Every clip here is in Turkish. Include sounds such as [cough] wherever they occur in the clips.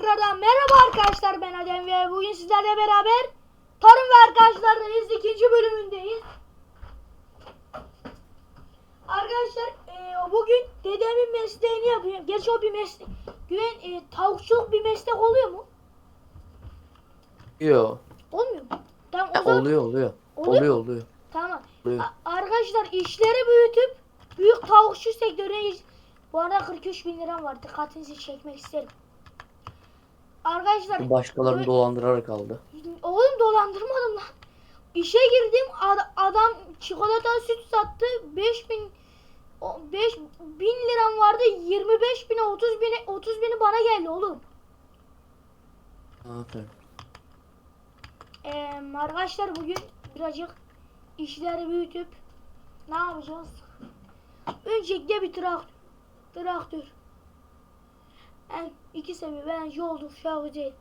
tekrardan merhaba arkadaşlar ben Adem ve bugün sizlerle beraber Tarım ve Arkadaşlar'dayız ikinci bölümündeyiz. Arkadaşlar e, bugün dedemin mesleğini yapıyorum. Gerçi o bir meslek. Güven e, tavukçuluk bir meslek oluyor mu? Yo. Olmuyor mu? Tamam o zaman Oluyor oluyor. Oluyor Oluyor oluyor. tamam. Oluyor. Arkadaşlar işleri büyütüp büyük tavukçu sektörüne Bu arada 43 bin liram var. Dikkatinizi çekmek isterim. Arkadaşlar Başkalarını dolandırarak aldı. Oğlum dolandırmadım lan. İşe girdim ad- adam çikolata süt sattı 5000 o 5 bin liram vardı 25 bine 30 bine 30 bini bana geldi oğlum. Aferin. Ee, arkadaşlar bugün birazcık işleri büyütüp ne yapacağız? Öncelikle bir traktör. Traktör. Yani iki seviye oldu şu güzel.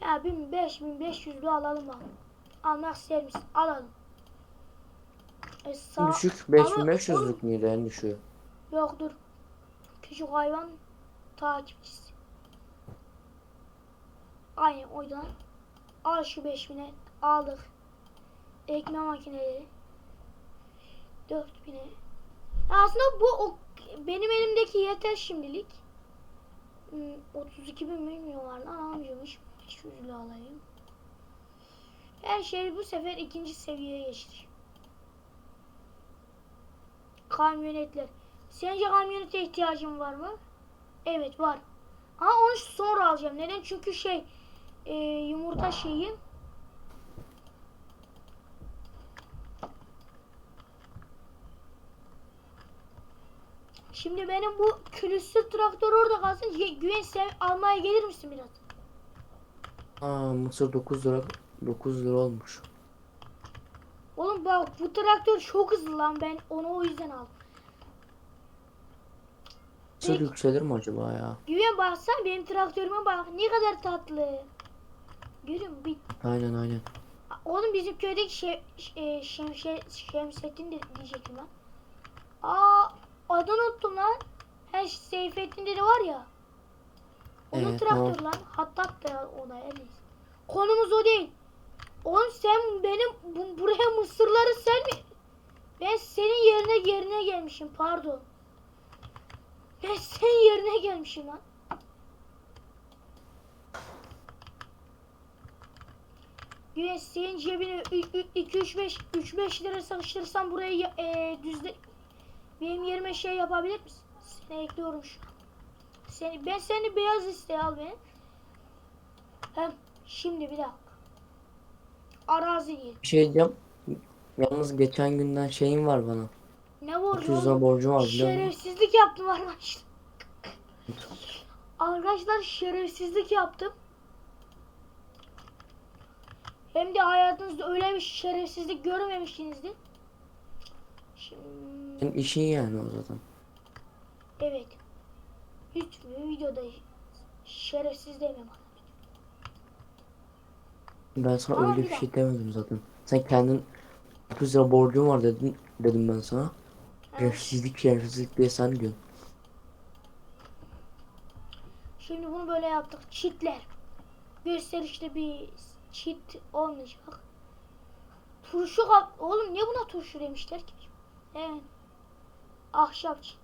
Ya 1000 5500 lira alalım bak. Almak ister misin? Alalım. E, sağ... Düşük Ama 5500'lük müydü en düşüğü? Yok dur. Küçük hayvan takipçisi. Aynen oydan. Al şu 5000'e aldık. Ekme makineleri. 4000'e. Aslında bu o, benim elimdeki yeter şimdilik. Hmm, 32 bin milyon var lan amcamış. 500 lira alayım. Her şey bu sefer ikinci seviyeye geçti. Kamyonetler. Sence kamyonete ihtiyacın var mı? Evet var. Ama onu sonra alacağım. Neden? Çünkü şey e, yumurta şeyi Şimdi benim bu külüstür traktör orada kalsın. Güven sen almaya gelir misin biraz? Aa mısır 9 lira 9 lira olmuş. Oğlum bak bu traktör çok hızlı lan ben onu o yüzden aldım. Mısır Peki. yükselir mi acaba ya? Güven baksan benim traktörüme bak ne kadar tatlı. Musun? Bir Aynen aynen. Oğlum bizim köydeki şe, e, şemşe, Şemsettin de diyecektim lan. Aa adını unuttum lan. He Seyfettin dedi var ya. Onun Evet, traktör tamam. lan. Hattat da ona en iyisi. Konumuz o değil. Oğlum sen benim bu, buraya mısırları sen mi? Ben senin yerine yerine gelmişim pardon. Ben senin yerine gelmişim lan. Güven senin cebine 2-3-5 3-5 lira sıkıştırırsan burayı ya- e, düzle benim yerime şey yapabilir misin? Seni ekliyorum şu an. Seni, ben seni beyaz listeye al beni. Hem şimdi bir dakika. Arazi değil. Bir şey diyeceğim. Yalnız geçen günden şeyim var bana. Ne borcu 200 lira borcum var biliyor musun? Şerefsizlik yaptım arkadaşlar. Arkadaşlar şerefsizlik yaptım. Hem de hayatınızda öyle bir şerefsizlik görmemişsinizdir. Senin işin yani o zaten. evet. Lütfen videoda şerefsiz deme bana. Ben sana Ama öyle bir şey demedim zaten. Sen kendin 900 lira borcum var dedin dedim ben sana. Şerefsizlik şerefsizlik diye sen diyorsun. Şimdi bunu böyle yaptık. Çitler. Gösterişli bir çit olmayacak. Turşu kap... Oğlum niye buna turşu demişler ki? Evet. Ahşap çit.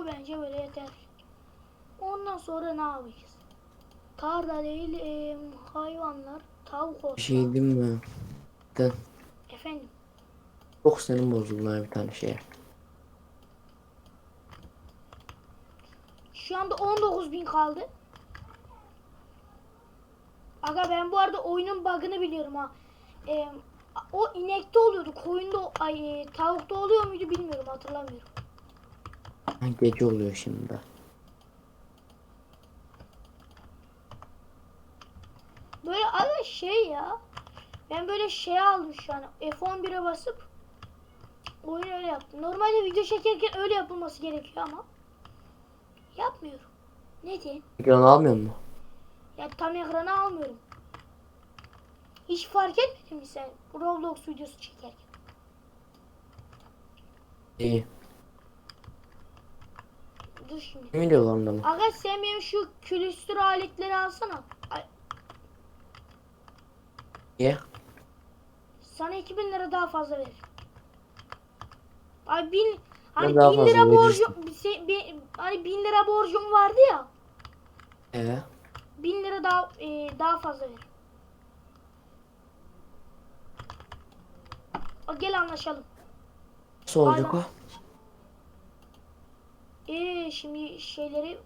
Bu bence böyle yeter. Ondan sonra ne yapacağız? Tarla değil em, hayvanlar, tavuk olsun. Bir şey diyeyim mi? De, Efendim. çok senin bozuldu bir tane şeye. Şu anda 19.000 kaldı. Aga ben bu arada oyunun bug'ını biliyorum ha. Ee, o inekte oluyordu. Koyunda ay e, tavukta oluyor muydu bilmiyorum hatırlamıyorum. Gece oluyor şimdi. Böyle aga şey ya. Ben böyle şey aldım şu an. F11'e basıp oyunu öyle yaptım. Normalde video çekerken öyle yapılması gerekiyor ama yapmıyorum. Neden? Ekran almıyor mu? Ya tam ekrana almıyorum. Hiç fark etmedin mi sen Roblox videosu çekerken? İyi. Dur şimdi. Ne videolarında mı? Aga sen benim şu külüstür aletleri alsana. Ay, Niye? sana 2000 lira daha fazla veririm. Ay bin hani daha 1000 fazla lira verirsin. borcum se- bi- hani 1000 lira borcum vardı ya. Ee, 1000 lira daha e, daha fazla. O gel anlaşalım. nasıl olacak o? Ee şimdi şeyleri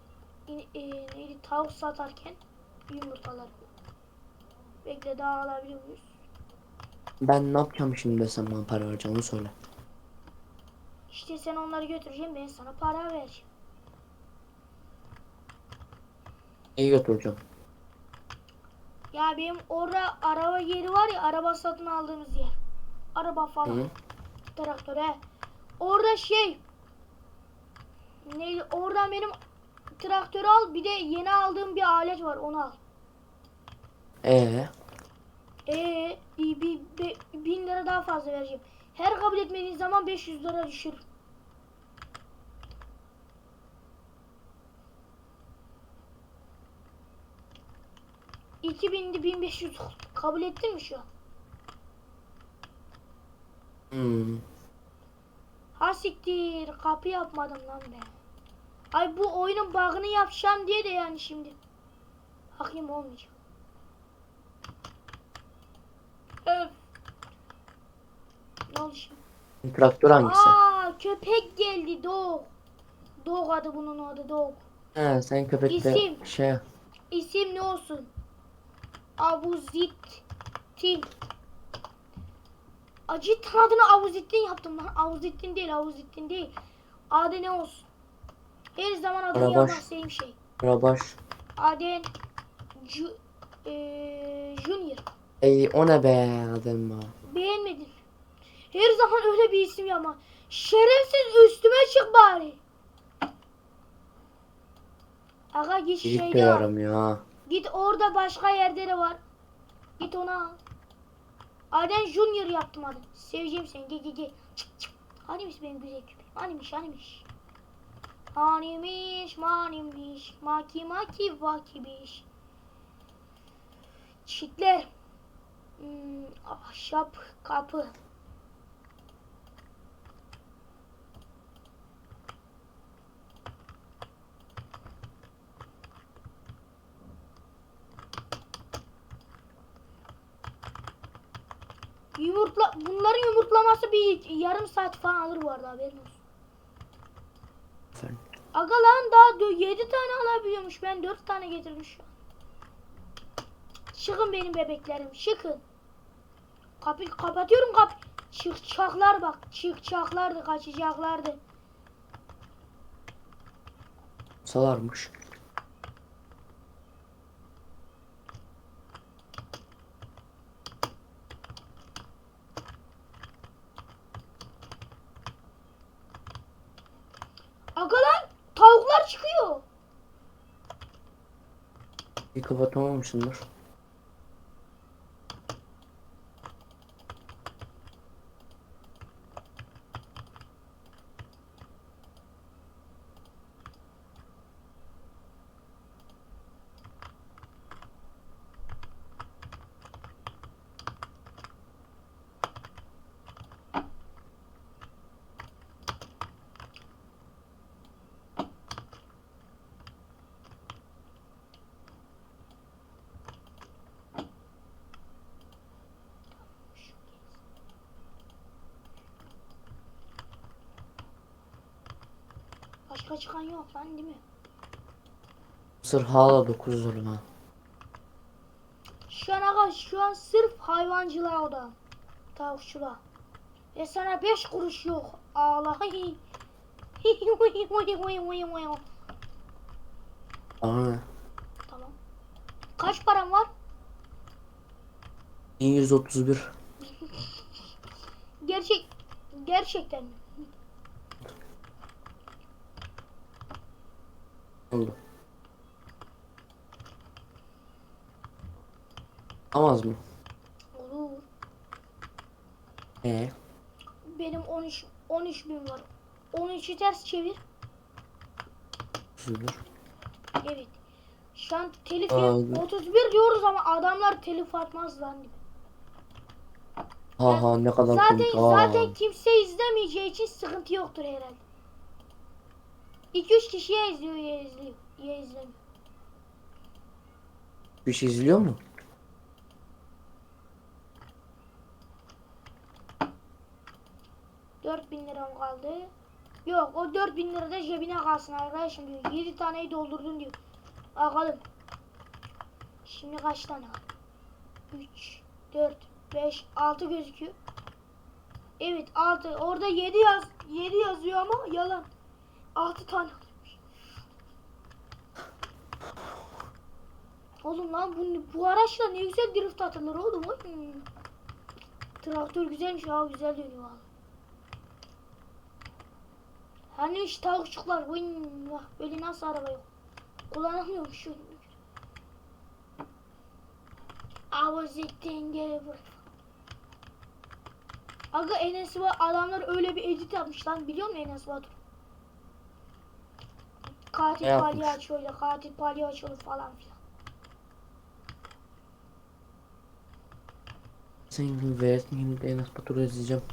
e, neydi tavuk satarken yumurtaları. Bekle daha alabiliyor muyuz? Ben ne yapacağım şimdi desem bana para vereceğim onu söyle. İşte sen onları götüreceğim ben sana para vereceğim. İyi götüreceğim. Ya benim orada araba yeri var ya araba satın aldığımız yer. Araba falan. Hı. Traktör he. Orada şey neydi oradan benim traktörü al bir de yeni aldığım bir alet var onu al. Ee, Ee, bir, bir, bir- bin lira daha fazla vereceğim. Her kabul etmediğin zaman 500 lira düşür. İki bindi 1500 oldu. kabul ettin mi şu hmm. Ha siktir kapı yapmadım lan ben. Ay bu oyunun bug'ını yapacağım diye de yani şimdi. Bakayım olmayacak. Öf. Ne oldu şimdi? Traktör hangisi? Aa köpek geldi Dog. Dog adı bunun adı Dog. He, sen köpekle İsim. şey İsim ne olsun? Abuzittin. Acıtın adını Abuzittin yaptım lan. Abuzittin değil, Abuzittin değil. Adı ne olsun? Her zaman adını Arabaş. istediğim şey. Rabaş. Aden Ju, eee, Junior. Ey o ne be adam ya. Beğenmedin. Her zaman öyle bir isim yapma. Şerefsiz üstüme çık bari. Aga git şeyde al. ya. Git orada başka yerde de var. Git ona al. Aden Junior yaptım adını. Seveceğim seni. Gel gel gel. Çık çık. Hanimiş benim güzel köpeğim. Hanimiş hanimiş. Hanimiş manimiş. Maki maki vakimiş. Çitler. Hmm, ahşap kapı. Yumurtla bunların yumurtlaması bir yarım saat falan alır bu arada haberin olsun. Efendim. Aga lan daha 7 tane alabiliyormuş. Ben 4 tane getirmiş şu an. Çıkın benim bebeklerim. Çıkın. Kapıyı kapatıyorum kap. Çıkacaklar bak. Çıkacaklardı. Kaçacaklardı. Salarmış. Aga lan tavuklar çıkıyor. Bir Başka çıkan yok lan değil mi? Sır hala 9 lira ha. Şu an aga şu an sırf hayvancılığa oda. Tavukçuluğa. Ve sana 5 kuruş yok. Bana ne? tamam. Kaç param var? 1131. Gerçek gerçekten mi? Oldu. Amaz mı? Olur. Ee, Benim 13 13 bin var. 13'ü ters çevir. 31. Evet. Şu an telif Abi. 31 diyoruz ama adamlar telif atmaz lan. Ha ha ne kadar Zaten komik. Aa. zaten kimse izlemeyeceği için sıkıntı yoktur herhalde. 2-3 kişiye izliyor ya izliyor. Ya izlemiyor. Bir şey izliyor mu? Dört bin liram kaldı. Yok o 4000 lira da cebine kalsın arkadaşım diyor. 7 taneyi doldurdun diyor. Bakalım. Şimdi kaç tane? 3, 4, 5, 6 gözüküyor. Evet 6. Orada 7 yaz 7 yazıyor ama yalan. 6 tane alıyormuş. Oğlum lan bu, bu araçla ne güzel drift atılır oğlum. Hmm. Traktör güzelmiş ya güzel dönüyor abi. Hani işte tavukçuklar vın, vah, böyle nasıl araba yok. Kullanamıyormuş şu. Avazetten geri bırak. Aga Enes var adamlar öyle bir edit yapmış lan biliyor musun Enes Batur? Katil Ne palyaçoyla katil palyaçolu falan filan. Senin verdiğin de Enes Batur'u izleyeceğim.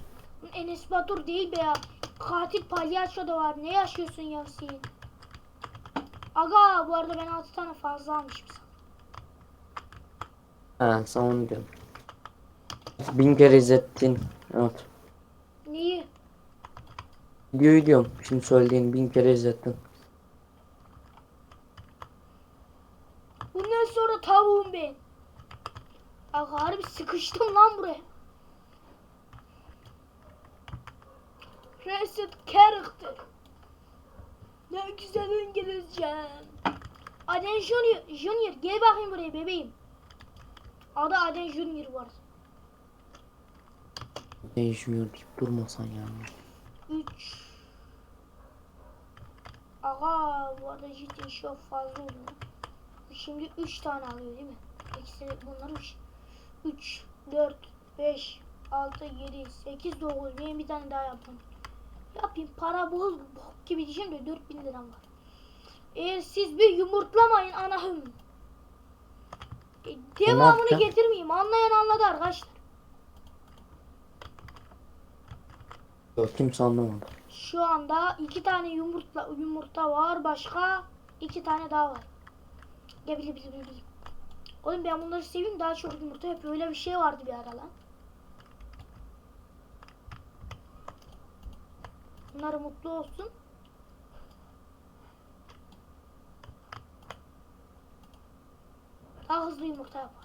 Enes Batur değil be ya. Katil palyaço da var. Ne yaşıyorsun ya sen? Aga bu arada ben 6 tane fazla almışım sana. Ha sen onu diyorum. Bin kere izlettin. Evet. Neyi? Videoyu diyorum. Şimdi söylediğin bin kere izlettin. Bundan sonra tavuğum ben. Aga sıkıştım lan buraya. Reset character. Ne güzel İngilizce. Aden Junior, Junior gel bakayım buraya bebeğim. Adı Aden Junior var. Değişmiyor deyip durmasan ya. 3 Aga bu arada cidden çok fazla oldu. Şimdi 3 tane alıyor değil mi? İkisi bunlar 3 3 4 5 6 7 8 9 benim bir tane daha yapmam. Yapayım para bol bok gibi diyeceğim de 4000 liram var. Eğer siz bir yumurtlamayın anahım. E, devamını getirmeyeyim. Anlayan anladı arkadaşlar. Yok kimse anlamadı. Şu anda iki tane yumurta yumurta var. Başka iki tane daha var. Gel bile bile bile. Oğlum ben bunları seviyorum. Daha çok yumurta yapıyor. Öyle bir şey vardı bir ara lan. Bunlar mutlu olsun. Daha hızlı yumurta yapar.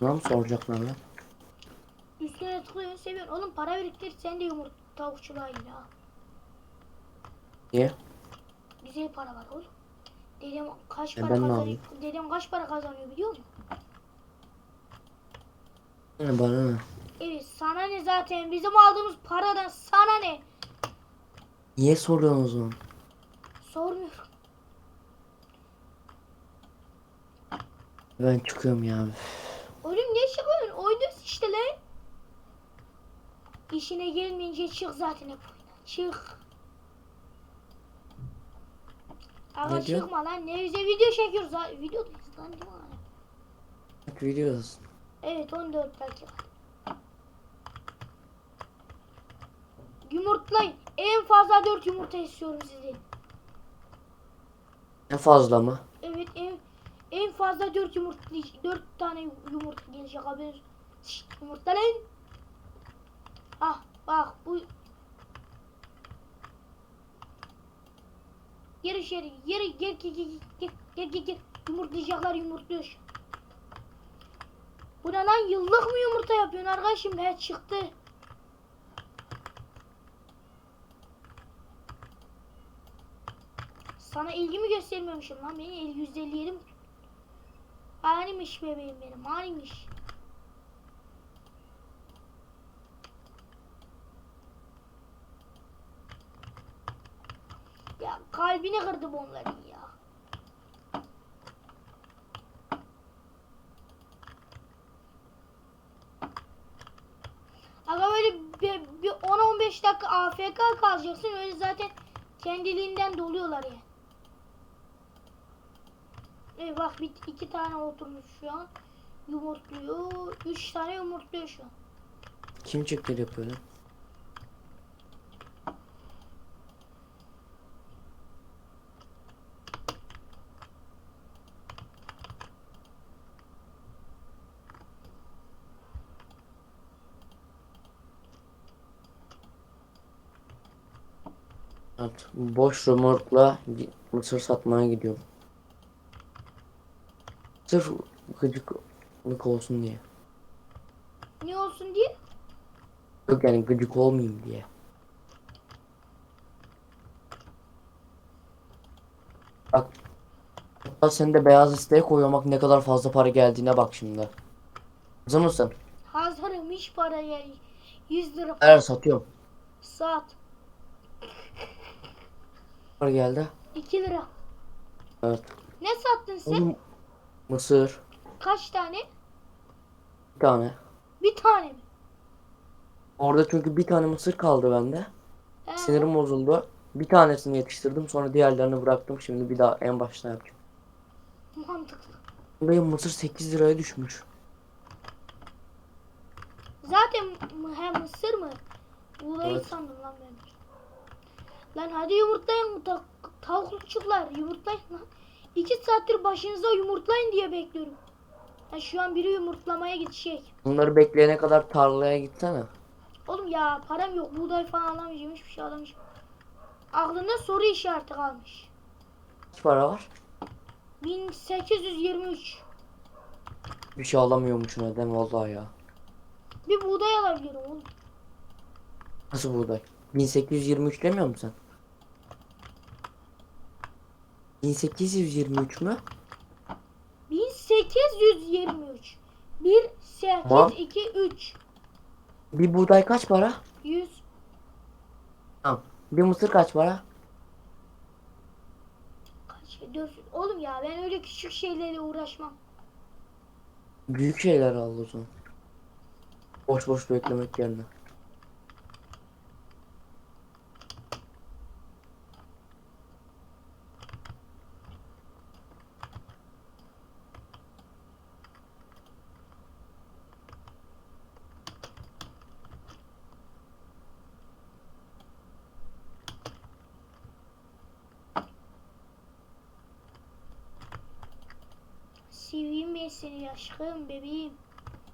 Mı soracaklar lan? Üstüne tıklıyorsun seviyorsun. Oğlum para biriktir sen de yumurta tavukçuluğa in ya. Niye? Güzel para var oğlum. Dedem kaç E para ben kazanıyor? Dedem kaç para kazanıyor biliyor musun? Ne bana ne? Evet sana ne zaten bizim aldığımız paradan sana ne? Niye soruyorsun o zaman? Sormuyorum. Ben çıkıyorum ya. Oğlum ne çıkıyorsun? Oynuyorsun işte lan. İşine gelmeyince çık zaten hep oyuna. Çık. Ama Ne diyor? çıkma lan. Ne güzel video çekiyoruz. ha. Videodayız lan değil mi? Bak videodasın. Evet 14 dakika. Yumurtlayın. En fazla 4 yumurta istiyorum sizden. Ne fazla mı? Evet en en fazla 4 yumurta 4 tane yumurta gelecek haber. Şşt, yumurtlayın. Ah bak bu Gir içeri. Gir gir gir gir gir gir gir gir. Yumurtlayacaklar yumurtluyor. Bu ne lan yıllık mı yumurta yapıyorsun arkadaşım? He çıktı. Sana ilgimi göstermiyormuşum lan. Beni el 157 mi? Hanimiş bebeğim benim. Hanimiş. Ya kalbini kırdım onların ya. Aga böyle bir, bir 10-15 dakika AFK kalacaksın öyle zaten kendiliğinden doluyorlar ya. Evet bak bir, iki tane oturmuş şu an. Yumurtluyor. Üç tane yumurtluyor şu an. Kim çıktı yapıyor? Evet, boş römorkla mısır satmaya gidiyorum. Sırf gıcıklık olsun diye. Ne olsun diye? Yok yani gıcık olmayayım diye. Bak. Hatta sen de beyaz listeye koyuyorum bak ne kadar fazla para geldiğine bak şimdi. Hazır mısın? Hazırım hiç para yani. 100 lira Evet satıyorum. saat. Para geldi. 2 lira. Evet. Ne sattın sen? Oğlum, Mısır. Kaç tane? Bir tane. Bir tane mi? Orada çünkü bir tane mısır kaldı bende. He. Sinirim bozuldu. Bir tanesini yetiştirdim sonra diğerlerini bıraktım. Şimdi bir daha en baştan yapacağım. Mantıklı. Benim mısır 8 liraya düşmüş. Zaten hem mısır mı? Buğdayı Evet. sandım lan ben. Lan hadi yumurtlayın ta tavukçuklar yumurtlayın lan. İki saattir başınıza yumurtlayın diye bekliyorum. Ha, şu an biri yumurtlamaya gidecek. Bunları bekleyene kadar tarlaya gitsene. Oğlum ya param yok buğday falan alamayacağım hiçbir şey alamayacağım. Aklımda soru işareti kalmış. Kaç para var? 1823. Bir şey alamıyormuşsun neden vallahi ya. Bir buğday alabilirim oğlum. Nasıl buğday? 1823 demiyor musun sen? 1823 mü? 1823. 1 8 Tamam. 2 3 Bir buğday kaç para? 100 Tamam. Bir mısır kaç para? kaç 400. Oğlum ya ben öyle küçük şeylerle uğraşmam. Büyük şeyler al o zaman. Boş boş beklemek yerine. Seveyim ben seni aşkım bebeğim.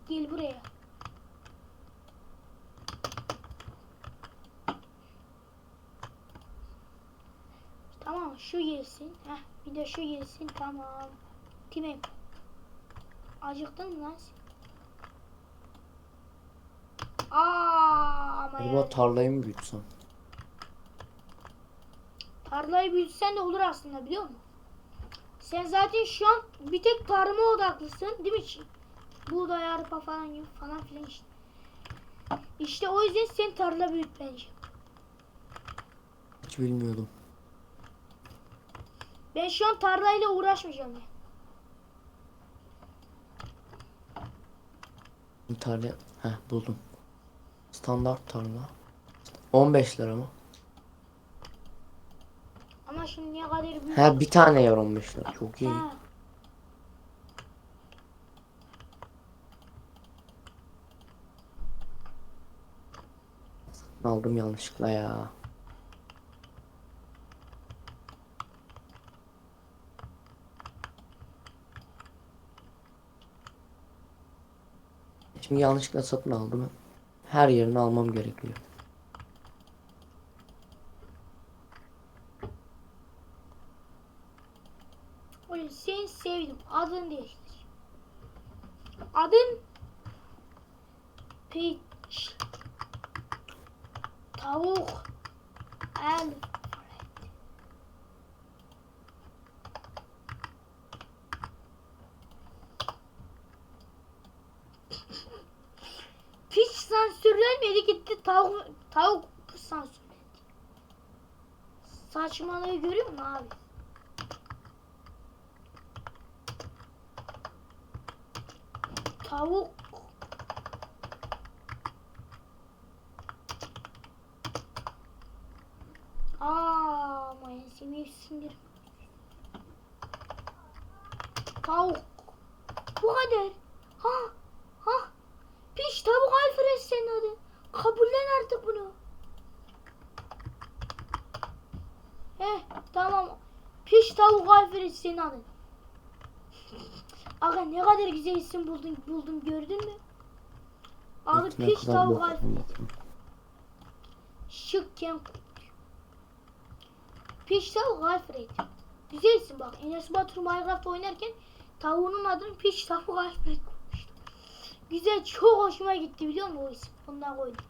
Gel buraya. Tamam şu gelsin. Heh, bir de şu gelsin tamam. Timim. Acıktın mı lan? Aa ama Acaba ya. tarlayı mı büyütsem? Tarlayı büyütsen de olur aslında biliyor musun? Sen zaten şu an bir tek tarıma odaklısın değil mi? Buğday, arpa falan gibi falan filan işte. İşte o yüzden sen tarla büyüt bence. Hiç bilmiyordum. Ben şu an tarlayla uğraşmayacağım. ya. Tarla... Heh buldum. Standart tarla. 15 lira mı? Ama şimdi niye kadar büyük? He bir tane yer 15 lira. Çok iyi. Ha. Aldım yanlışlıkla ya. Şimdi yanlışlıkla satın aldım. Her yerini almam gerekiyor. seni sevdim. Adını değiştir. Adın Peach. Tavuk. Alfred. Piç sansürlenmedi gitti tavuk tavuk sansürlendi. Saçmalığı görüyor musun abi? Tavuk Aa, sevdiğim sinir. Tavuk. Bu kadar. Ha, ha. Piş tavuk Alfred senin adın. Kabullen artık bunu. Heh, tamam. Piş Alfred senin adın. Aga ne kadar güzel isim buldun, buldum gördün mü? Kadar tavuk. Şıkken Piş tavuk Alfred. Güzelsin bak. Enes Batur Minecraft oynarken tavuğunun adını Piş tavuk Alfred koymuştu. Güzel çok hoşuma gitti biliyor musun o isim? Ondan koydum.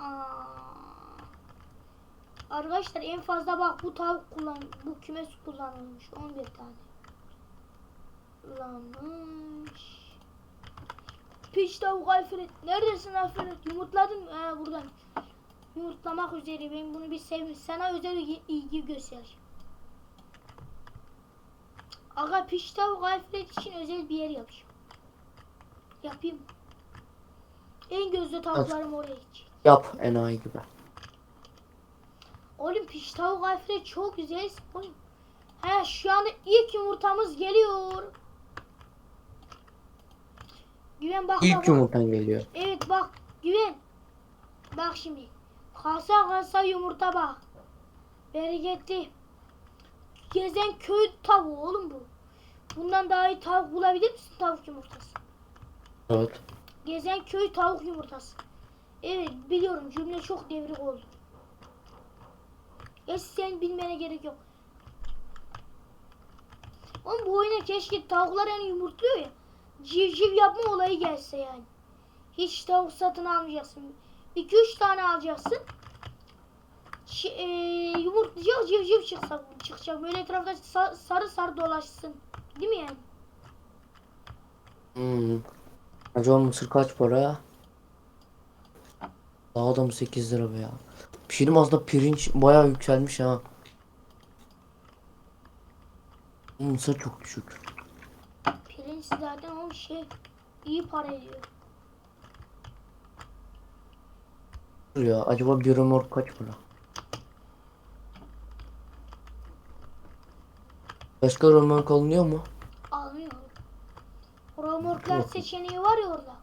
Aa. Arkadaşlar en fazla bak bu tavuk kullan bu kümes kullanılmış 11 tane. Kullanmış. Piç tavuk Alfred. Neredesin Alfred? Yumurtladın? He buradan. Yumurtlamak üzere ben bunu bir sevmiş. Sana özel ilgi, göster. Aga piç tavuk Alfred için özel bir yer yapacağım. Yapayım. En gözde tavuklarım oraya gidecek. Yap enayi gibi. Oğlum piş tavuk Alfred çok güzel. Oğlum. He şu anda ilk yumurtamız geliyor. Güven bak bak, İlk bak. yumurtan geliyor. Evet bak güven. Bak şimdi. Kasa kasa yumurta bak. Bereketli. Gezen köy tavuğu oğlum bu. Bundan daha iyi tavuk bulabilir misin tavuk yumurtası? Evet. Gezen köy tavuk yumurtası. Evet biliyorum cümle çok devrik oldu. Ya sen bilmene gerek yok. Oğlum bu oyuna keşke tavuklar yani yumurtluyor ya. Civciv yapma olayı gelse yani. Hiç tavuk satın almayacaksın. 2-3 tane alacaksın. Ş- e, yumurtlayacak civciv çıkacak, çıkacak. Böyle etrafta sa- sarı sarı dolaşsın. Değil mi yani? Hmm. Acaba mısır kaç para? Daha da mı 8 lira be ya? Bir şey diyeyim mi? aslında pirinç bayağı yükselmiş ha. Mısır çok düşük. Pirinç zaten o şey iyi para ediyor. Ya acaba bir remork kaç para? Başka remork alınıyor mu? Almıyor. Romorklar seçeneği var ya orada.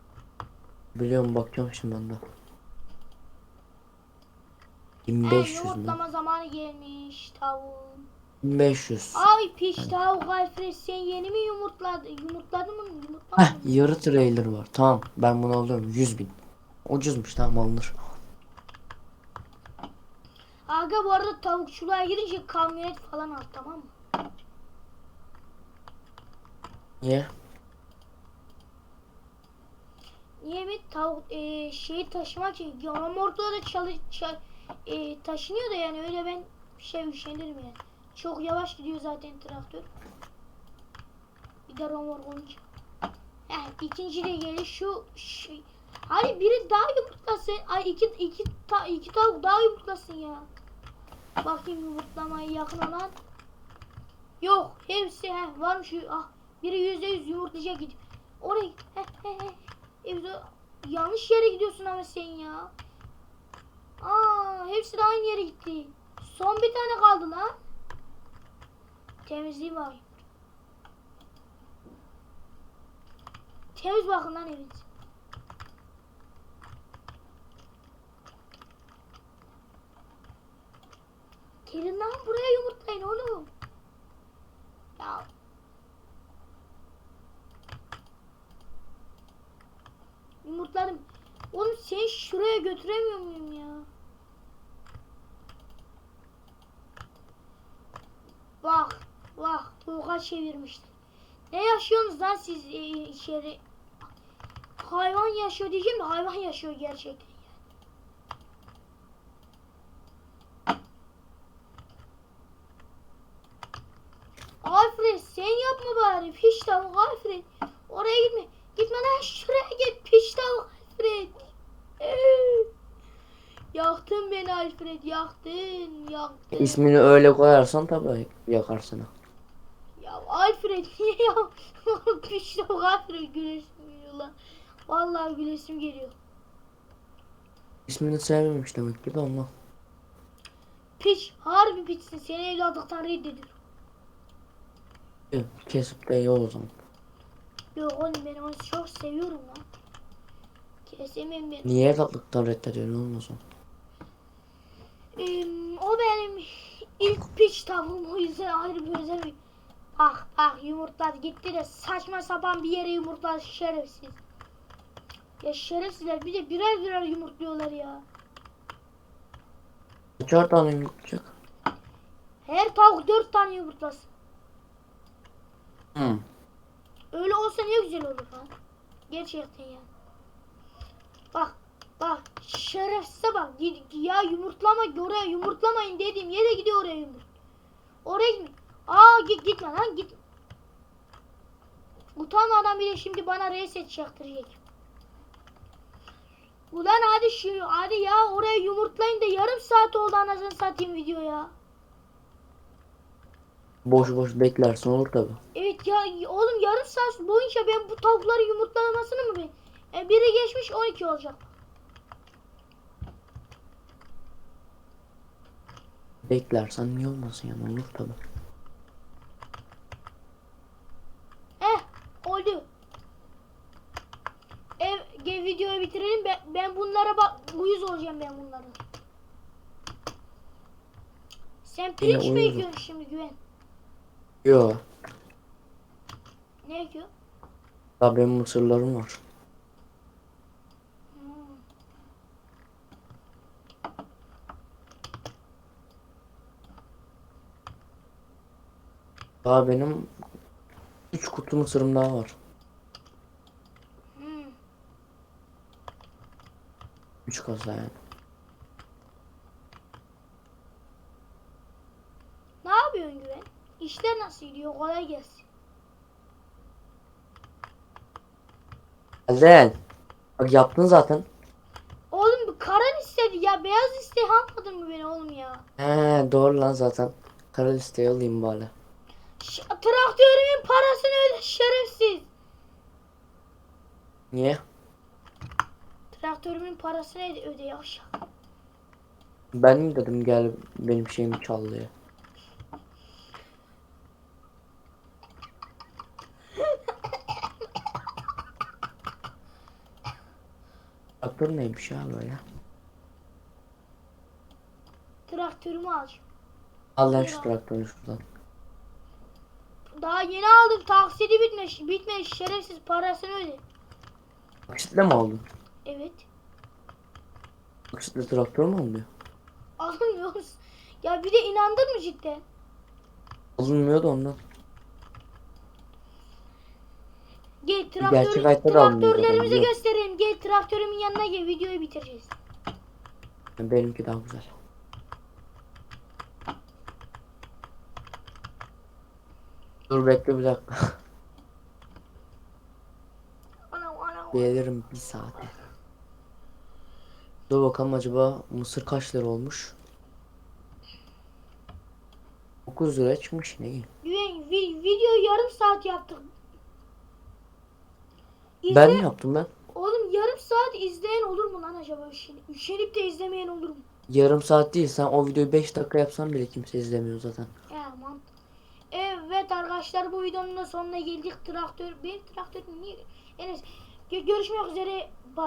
Biliyorum bakacağım şimdi ben de. He, 1500 mü? yumurtlama zamanı gelmiş tavuğun. 1500. Ay piş tavuk Alfred sen yeni mi yumurtladın? Yumurtladın mı? Heh Yumurtlamadın mı? yarı trailer var. Tamam ben bunu alıyorum 100 bin. Ucuzmuş tamam alınır. Aga bu arada tavukçuluğa girince kamyonet falan al tamam mı? Niye? Niye mi? Tavuk e, şeyi taşımak için. Romorklar da çalı, ça- e, taşınıyor da yani öyle ben şey üşenirim yani. Çok yavaş gidiyor zaten traktör. Bir de romork olunca. Heh, ikinci de gelir şu, şu Hadi biri daha yumurtlasın. Ay iki, iki, ta, iki tavuk daha yumurtlasın ya. Bakayım yumurtlamaya yakın olan. Yok hepsi heh, varmış. Ah, biri yüzde yüz yumurtlayacak gidiyor. Oraya heh, heh, heh. Evde yanlış yere gidiyorsun ama sen ya. Aa, hepsi de aynı yere gitti. Son bir tane kaldı lan. Temizliği var. Temiz bakın lan eviniz. Gelin lan buraya yumurtlayın oğlum. Ya. Yumurtla yumurtladım. Oğlum seni şuraya götüremiyor muyum ya? Bak bak boka çevirmişler. Ne yaşıyorsunuz lan siz e, içeri? Hayvan yaşıyor diyeceğim de hayvan yaşıyor gerçekten. Alfred sen yapma bari piş tavuk Alfred. Oraya gitme. Gitme lan şuraya git piş tavuk Alfred. Ee, Yaktın beni Alfred yaktın. İsmini öyle koyarsan tabii yakarsın. Ya Alfred niye [laughs] ya? piş tavuk Alfred gülesim geliyor lan. Vallahi gülesim geliyor. İsmini sevmemiş demek ki de ondan. Piç harbi piçsin seni evlatlıktan reddediyorum. Kesip de iyi o zaman. Yok oğlum ben onu çok seviyorum lan. Kesemem ben. Niye evlatlıktan reddediyorsun oğlum o zaman? Ee, o benim ilk piç tavuğum o yüzden ayrı bir özel Bak bak yumurtladı gitti de saçma sapan bir yere yumurtladı şerefsiz. Ya şerefsizler bir de birer birer yumurtluyorlar ya. Kaçar tane yumurtlayacak? Her tavuk dört tane yumurtlasın. Hı. Öyle olsa ne güzel olur lan. Gerçekten ya. Bak bak şerefsize bak. Ya yumurtlama oraya yumurtlamayın dedim. Yere gidiyor oraya yumurt. Oraya gitme. Aa git gitme lan git. Utanmadan bile şimdi bana reset çaktıracak. Ulan hadi şu hadi ya oraya yumurtlayın da yarım saat oldu anasını satayım video ya. Boş boş beklersin olur tabi. Evet ya oğlum yarım saat boyunca ben bu tavukları yumurtlamasını mı ben? E, biri geçmiş 12 olacak. Beklersen niye olmasın yani olur tabi. Eh oldu. Ev gel videoyu bitirelim. Ben, ben bunlara bak uyuz olacağım ben bunlara. Sen pirinç mi ekiyorsun şimdi güven? Yo. Ne ekiyor? Daha benim mısırlarım var. Hmm. Daha benim 3 kutu mısırım daha var. Hmm. 3 kasa yani. Ne yapıyorsun güven? İşler nasıl gidiyor? Kolay gelsin. Hazen. Bak yaptın zaten. Oğlum bu karar istedi ya. Beyaz iste almadın mı beni oğlum ya? He doğru lan zaten. Kara listeye alayım bari. Traktörümün parasını öde şerefsiz. Niye? Traktörümün parasını öde, öde yavşak. Ben mi dedim gel benim şeyimi çal diye. [laughs] Traktör neymiş ya böyle? Traktörümü alacağım. Al lan şu traktörü şuradan. Daha yeni aldım. Taksidi bitmiş. Bitmiş. Şerefsiz parasını öde. Taksitle mi aldın? Evet. Taksitle traktör mü alınıyor? Almıyoruz. Ya bir de inandın mı cidden? Alınmıyor da ondan. Gel traktör, traktörlerimizi gösterelim. Gel traktörümün yanına gel. Videoyu bitireceğiz. Benimki daha güzel. Dur bekle bir dakika. Gelirim bir saate. Dur bakalım acaba mısır kaç lira olmuş? 9 lira çıkmış ne? Güven, vi- video yarım saat yaptık. İzle, Ben mi yaptım ben? Oğlum yarım saat izleyen olur mu lan acaba üşenip? Üşenip de izlemeyen olur mu? Yarım saat değil sen o videoyu 5 dakika yapsan bile kimse izlemiyor zaten. Ya aman. Evet arkadaşlar bu videonun da sonuna geldik. Traktör, benim traktörüm niye? Enes, gö- görüşmek üzere. Bye.